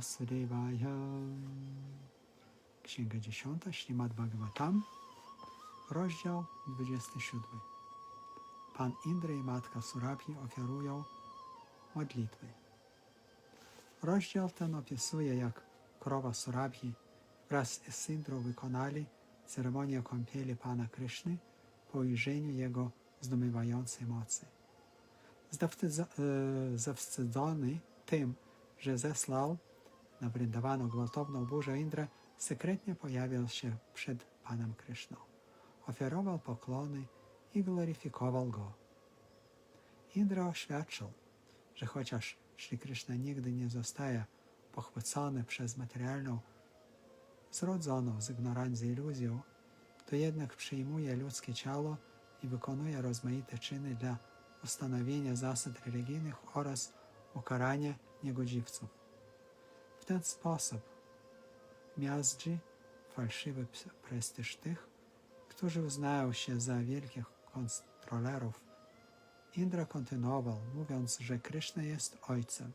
Vasudevaya. Księga 10, Śrimad Bhagavatam, rozdział 27. Pan Indra i matka Surabhi ofiarują modlitwy. Rozdział ten opisuje, jak krowa Surabhi wraz z Indrą wykonali ceremonię kąpieli Pana Kryszny po ujrzeniu Jego zdumiewającej mocy. E, Zawstydzony tym, że zesłał na Vrindavan gwałtowną burzę Indra, sekretnie pojawił się przed Panem Kryszną. Ofiarował poklony i gloryfikował Go. Indra oświadczył, że chociaż Sri Krishna nigdy nie zostaje pochwycony przez materialną, zrodzoną z ignorancji iluzją, to jednak przyjmuje ludzkie ciało i wykonuje rozmaite czyny dla ustanowienia zasad religijnych oraz ukarania niegodziwców. Ten sposób miażdży fałszywy prestiż tych, którzy uznają się za wielkich kontrolerów. Indra kontynuował, mówiąc, że Krishna jest Ojcem,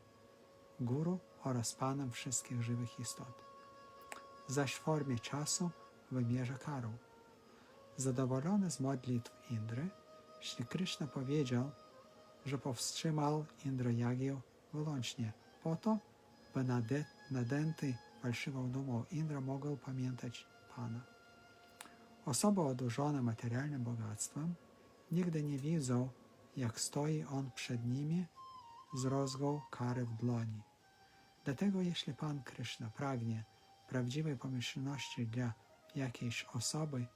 Guru oraz Panem wszystkich żywych istot. Zaś w formie czasu wymierza karę. Zadowolony z modlitw Indry, Shri Krishna powiedział, że powstrzymał Indrajagię wyłącznie po to, by nade- nadęty fałszywą dumą Indra mógł pamiętać Pana. Osoby odurzone materialnym bogactwem nigdy nie widzą, jak stoi On przed nimi z rozgą kary w dłoni. Dlatego jeśli Pan Krishna pragnie prawdziwej pomyślności dla jakiejś osoby,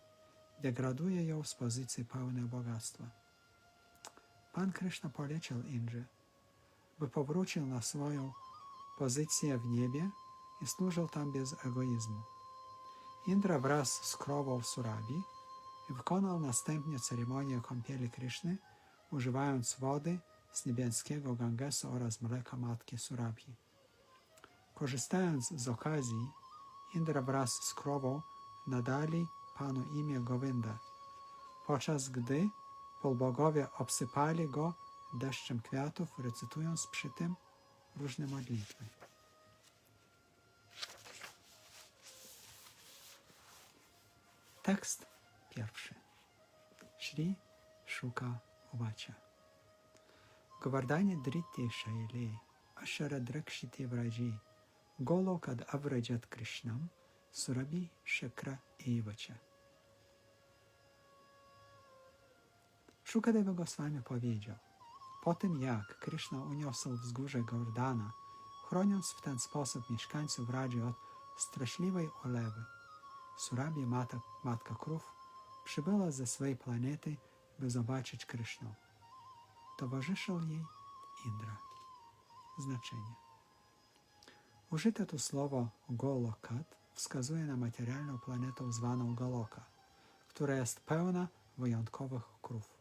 degraduje ją z pozycji pełnej bogactwa. Pan Krishna polecił Indrze, by powrócił na swoją pozycję w niebie i służył tam bez egoizmu. Indra wraz z krową Surabi wykonał następnie ceremonię kąpieli Kryszny, używając wody z niebieskiego Gangesu oraz mleka matki Surabi. Korzystając z okazji, Indra wraz z krową nadali Panu imię Govinda, podczas gdy polbogowie obsypali go deszczem kwiatów, recytując przy tym różne modlitwy. Tekst pierwszy. Shri Shuka Uvacha. Govardhani Dhriti Shaili Ashara Drakshiti Vraji Golokad Avrajat Krishnam Surabi Shakra Evacha. Shukadeva Goswami powiedział, po tym jak Krishna uniosł wzgórze Gordana, chroniąc w ten sposób mieszkańców Radzi od straszliwej olewy, Surabi, mata, matka krów, przybyła ze swojej planety, by zobaczyć Krishnę. Towarzyszył jej Indra. Znaczenie. Użyte tu słowo Golokat wskazuje na materialną planetę zwaną Goloka, która jest pełna wyjątkowych krów.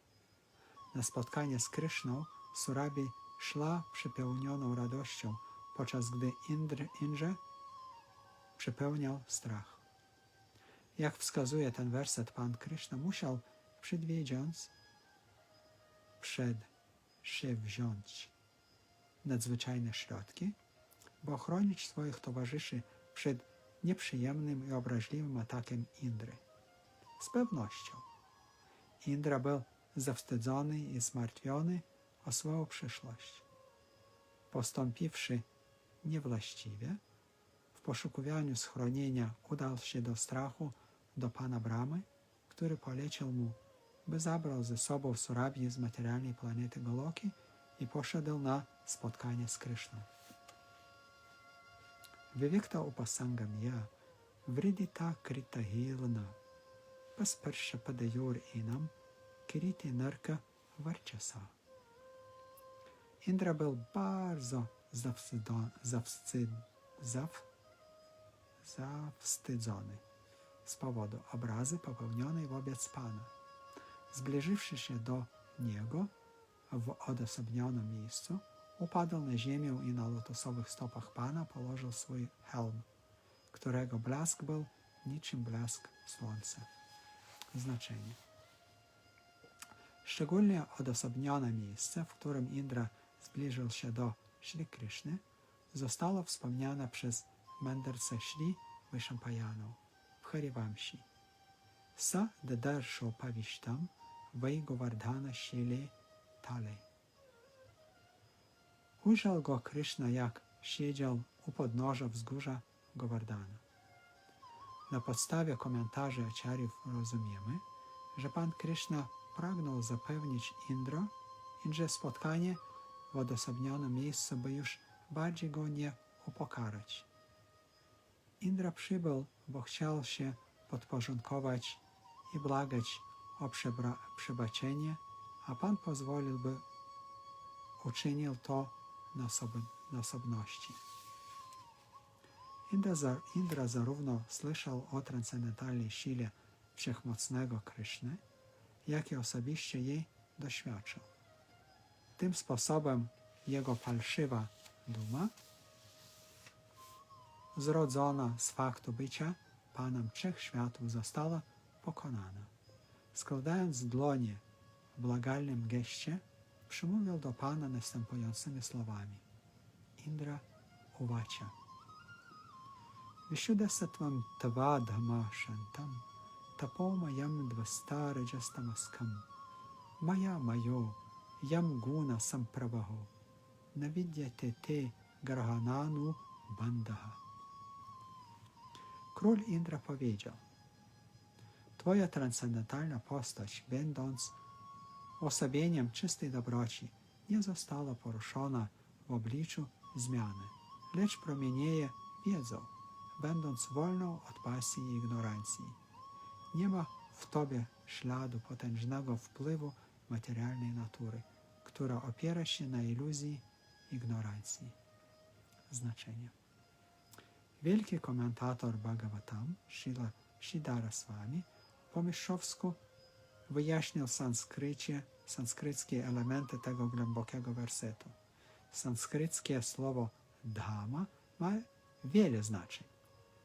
Na spotkanie z Kryszną Surabi szła przepełnioną radością, podczas gdy Indr, Indrze przepełniał strach. Jak wskazuje ten werset, Pan Kryszna musiał, przedwiedząc, wziąć nadzwyczajne środki, by ochronić swoich towarzyszy przed nieprzyjemnym i obraźliwym atakiem Indry. Z pewnością Indra był zawstydzony i zmartwiony o swoją przyszłość. Postąpiwszy niewłaściwie, w poszukiwaniu schronienia udał się do strachu do pana Bramy, który polecił mu, by zabrał ze sobą Surabi z materialnej planety Goloki i poszedł na spotkanie z Kryszną. Vivikta upasangam vridita krita hilna, pasparsha padayur inam, kiriti narka warczasa. Indra był bardzo zawstydzony z powodu obrazy popełnionej wobec Pana. Zbliżywszy się do Niego w odosobnionym miejscu, upadł na ziemię i na lotosowych stopach Pana położył swój hełm, którego blask był niczym blask słońca. Znaczenie. Szczególnie odosobnione miejsce, w którym Indra zbliżył się do Shri Krishny, została wspomniana przez mędrce Shri Vyshampayanę w Harivamshi. Sa Dadarshо Pavishtam Vaigovardhana Shile Tale. Ujrzał go Krishna, jak siedział u podnóża wzgórza Govardhana. Na podstawie komentarzy aciariów rozumiemy, że Pan Krishna pragnął zapewnić Indra, że spotkanie w odosobnionym miejscu by już bardziej go nie upokarać. Indra przybył, bo chciał się podporządkować i błagać o przebaczenie, a Pan pozwolił, by uczynił to na, osob- na osobności. Indra, za, Indra zarówno słyszał o transcendentalnej sile wszechmocnego Kryszny, jak i osobiście jej doświadczał. Tym sposobem jego falszywa duma, zrodzona z faktu bycia Panem Trzech Światów, została pokonana. Składając dłonie w błagalnym geście, przemówił do Pana następującymi słowami. Indra uwacia. Vishuddhasattvam tavadhama shantam tapomayam dvastarajastamaskam maya mayo yam guna sampravaho navidyate te grahananu bandaha. Indra powiedział, Twoja transcendentalna postać, będąc osobieniem czystej dobroci, nie została poruszona w obliczu zmiany, lecz promienieje wiedzą, będąc wolną od pasji i ignorancji. Nie ma w Tobie śladu potężnego wpływu materialnej natury, która opiera się na iluzji ignorancji. Znaczenie. Wielki komentator Bhagavatam, Srila Shidara Swami, po mistrzowsku wyjaśnił sanskrycie sanskryckie elementy tego głębokiego wersetu. Sanskryckie słowo dhamma ma wiele znaczeń.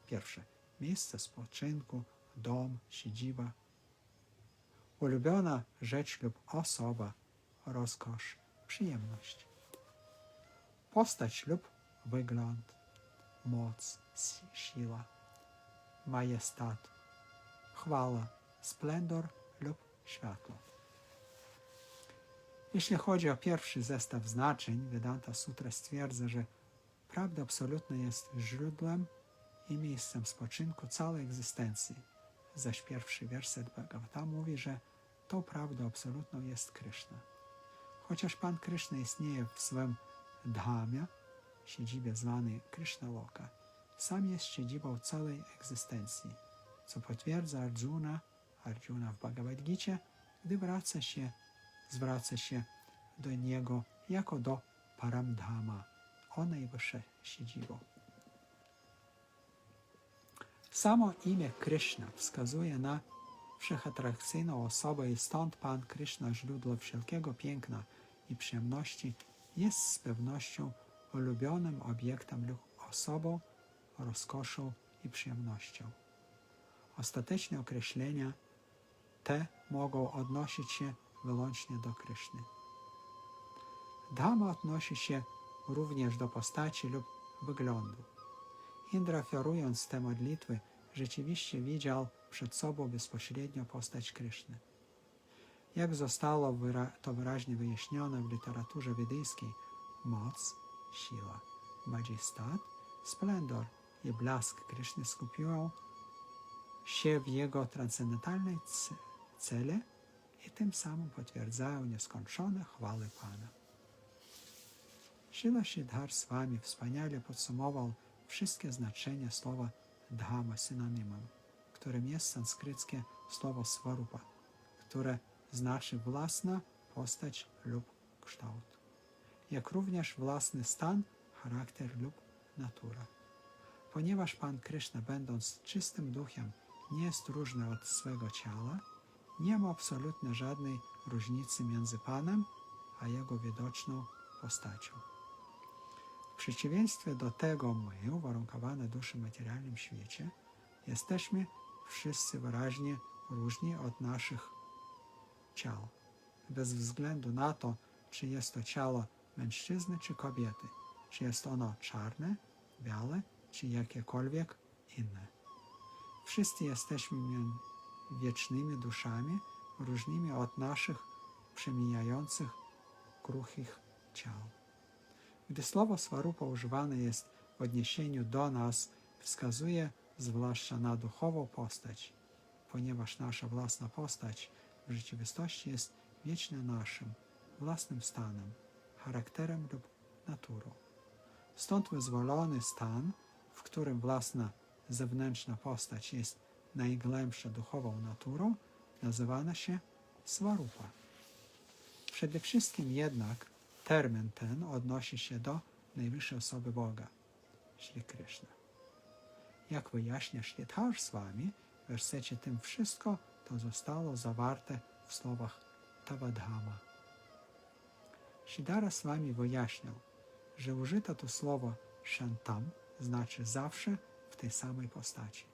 Pierwsze, miejsce spoczynku, dom, siedziba, ulubiona rzecz lub osoba, rozkosz, przyjemność. Postać lub wygląd, moc, si- siła, majestat, chwała, splendor lub światło. Jeśli chodzi o pierwszy zestaw znaczeń, Vedanta Sutra stwierdza, że prawda absolutna jest źródłem i miejscem spoczynku całej egzystencji, zaś pierwszy werset Bhagavata mówi, że tą prawdą absolutną jest Krishna. Chociaż Pan Krishna istnieje w swym dhamie, siedzibie zwanej Krishna Loka, sam jest siedzibą całej egzystencji, co potwierdza Arjuna, Arjuna w Bhagavad Gita, gdy wraca się, zwraca się do niego jako do Paramdhama, o najwyższe siedzibą. Samo imię Krishna wskazuje na wszechatrakcyjną osobę i stąd Pan Krishna, źródło wszelkiego piękna i przyjemności, jest z pewnością ulubionym obiektem lub osobą, rozkoszą i przyjemnością. Ostateczne określenia te mogą odnosić się wyłącznie do Kryszny. Dhamma odnosi się również do postaci lub wyglądu. Indra ofiarując te modlitwy rzeczywiście widział przed sobą bezpośrednio postać Kryszny. Jak zostało to wyraźnie wyjaśnione w literaturze wedyjskiej, moc, siła, majestat, splendor i blask Kryszny skupiają się w jego transcendentalnej cele i tym samym potwierdzają nieskończone chwały Pana. Srila Siddhar Swami wspaniale podsumował wszystkie znaczenia słowa dhamma synonimem, którym jest sanskryckie słowo swarupa, które znaczy własna postać lub kształt, jak również własny stan, charakter lub natura. Ponieważ Pan Krishna, będąc czystym duchem, nie jest różny od swego ciała, nie ma absolutnie żadnej różnicy między Panem a Jego widoczną postacią. W przeciwieństwie do tego my, uwarunkowane duszy w materialnym świecie, jesteśmy wszyscy wyraźnie różni od naszych ciał, bez względu na to, czy jest to ciało mężczyzny czy kobiety, czy jest ono czarne, białe, czy jakiekolwiek inne. Wszyscy jesteśmy wiecznymi duszami, różnymi od naszych przemijających, kruchych ciał. Gdy słowo swarupa używane jest w odniesieniu do nas, wskazuje zwłaszcza na duchową postać, ponieważ nasza własna postać w rzeczywistości jest wiecznie naszym, własnym stanem, charakterem lub naturą. Stąd wyzwolony stan, w którym własna zewnętrzna postać jest najgłębsza duchową naturą, nazywana się swarupa. Przede wszystkim jednak termin ten odnosi się do najwyższej osoby Boga, Shri Krishna. Jak wyjaśnia Ślitarz z wami, w wersecie tym wszystko to zostało zawarte w słowach Tavadhama. Shidara z wami wyjaśniał, że użyto tu słowo shantam znaczy zawsze w tej samej postaci.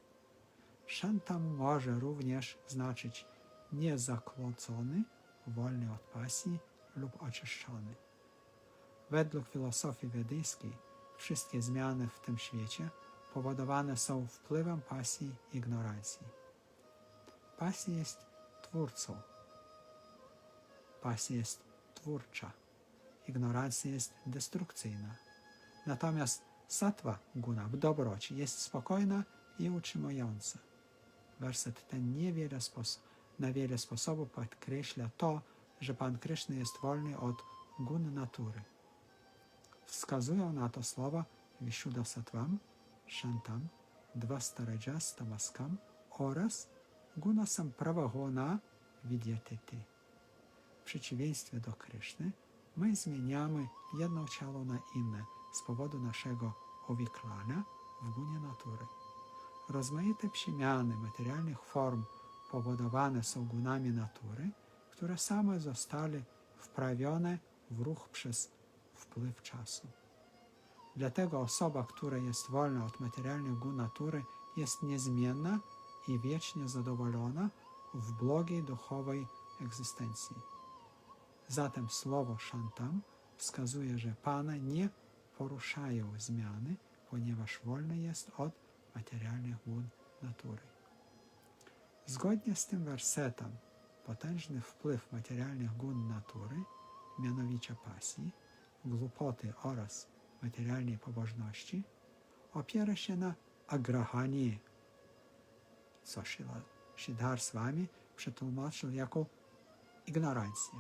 Shantam może również znaczyć niezakłócony, wolny od pasji lub oczyszczony. Według filozofii wedyjskiej wszystkie zmiany w tym świecie powodowane są wpływem pasji i ignorancji. Pasja jest twórcą. Pasja jest twórcza. Ignorancja jest destrukcyjna. Natomiast satwa guna w dobroci jest spokojna i utrzymująca. Werset ten niewiele spos- na wiele sposobów podkreśla to, że Pan Kryszny jest wolny od gun natury. Wskazują na to słowa Vishuddha Sattvam, Shantam, Dvastarajas Tamaskam oraz Gunasam Pravahona Vidyatiti. W przeciwieństwie do Kryszny, my zmieniamy jedno ciało na inne z powodu naszego uwikłania w gunie natury. Rozmaite przemiany materialnych form powodowane są gunami natury, które same zostały wprawione w ruch przez wpływ czasu. Dlatego osoba, która jest wolna od materialnych gun natury, jest niezmienna i wiecznie zadowolona w blogiej duchowej egzystencji. Zatem słowo shantam wskazuje, że Pana nie poruszają zmiany, ponieważ wolny jest od materialnych gun natury. Zgodnie z tym wersetem, potężny wpływ materialnych gun natury, mianowicie pasji, głupoty oraz materialnej pobożności, opiera się na agrahanie, co Siddhar wami przetłumaczył jako ignorancję.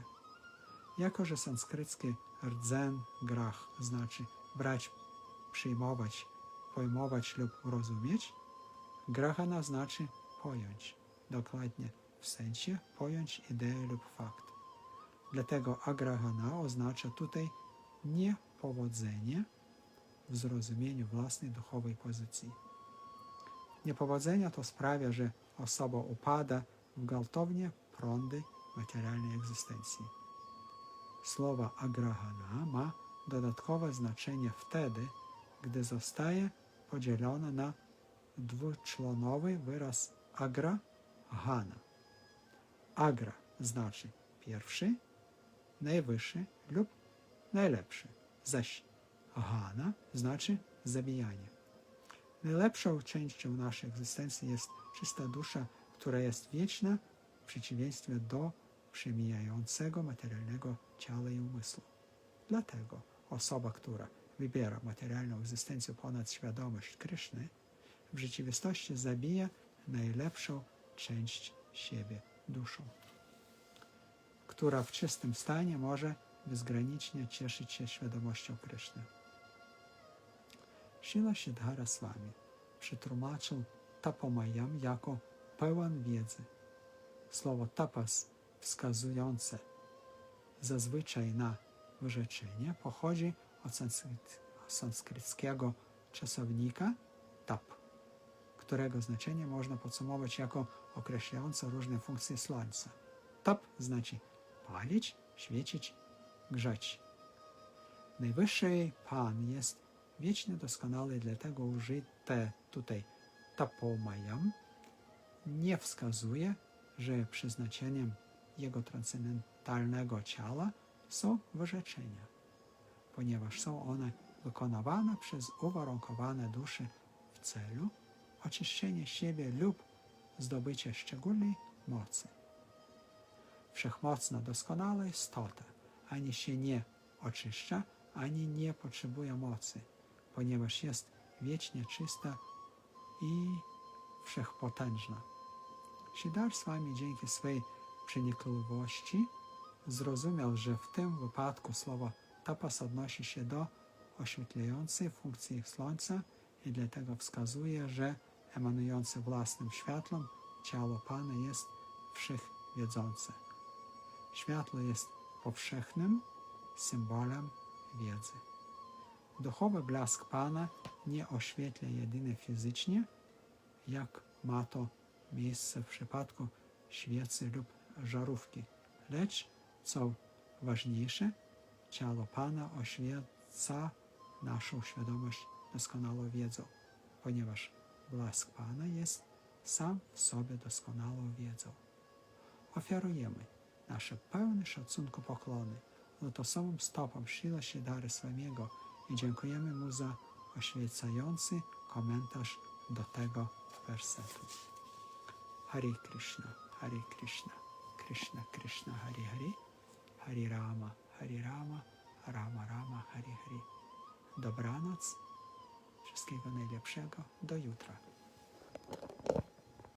Jako, że sanskrycki rdzen grach znaczy brać, przyjmować, pojmować lub rozumieć, grahana znaczy pojąć, dokładnie w sensie pojąć ideę lub fakt. Dlatego agrahana oznacza tutaj niepowodzenie w zrozumieniu własnej duchowej pozycji. Niepowodzenie to sprawia, że osoba upada w gwałtownie prądy materialnej egzystencji. Słowo agrahana ma dodatkowe znaczenie wtedy, gdy zostaje podzielone na dwuczłonowy wyraz agra, hana. Agra znaczy pierwszy, najwyższy lub najlepszy, zaś hana znaczy zabijanie. Najlepszą częścią naszej egzystencji jest czysta dusza, która jest wieczna w przeciwieństwie do przemijającego materialnego ciała i umysłu. Dlatego osoba, która wybiera materialną egzystencję ponad świadomość Kryszny, w rzeczywistości zabija najlepszą część siebie, duszą, która w czystym stanie może bezgranicznie cieszyć się świadomością Kryszny. Shila Siddhara Swami przetłumaczył tapomayam jako pełen wiedzy. Słowo tapas wskazujące zazwyczaj na wyrzeczenie pochodzi od sanskryckiego czasownika tap, którego znaczenie można podsumować jako określające różne funkcje słońca. Tap znaczy palić, świecić, grzać. Najwyższy Pan jest wiecznie doskonały, dlatego użyte tutaj tapomayam nie wskazuje, że przeznaczeniem jego transcendentalnego ciała są wyrzeczenia, ponieważ są one wykonywana przez uwarunkowane dusze w celu oczyszczenia siebie lub zdobycia szczególnej mocy. Wszechmocna, doskonała istota ani się nie oczyszcza, ani nie potrzebuje mocy, ponieważ jest wiecznie czysta i wszechpotężna. Siddhar Swami dzięki swej przenikliwości zrozumiał, że w tym wypadku słowo tapas odnosi się do oświetlającej funkcji słońca i dlatego wskazuje, że emanujące własnym światłem ciało Pana jest wszechwiedzące. Światło jest powszechnym symbolem wiedzy. Duchowy blask Pana nie oświetla jedynie fizycznie, jak ma to miejsce w przypadku świecy lub żarówki, lecz co ważniejsze, ciało Pana oświeca naszą świadomość doskonałą wiedzą, ponieważ blask Pana jest sam w sobie doskonałą wiedzą. Ofiarujemy nasze pełne szacunku poklony lotosowym stopom Srila Siddhary Swamiego i dziękujemy Mu za oświecający komentarz do tego wersetu. Hare Krishna, Hare Krishna, Krishna Krishna, Hare Hare, Hare Rama, Hare Rama, Rama Rama, Hare Hare. Dobranoc, wszystkiego najlepszego, do jutra.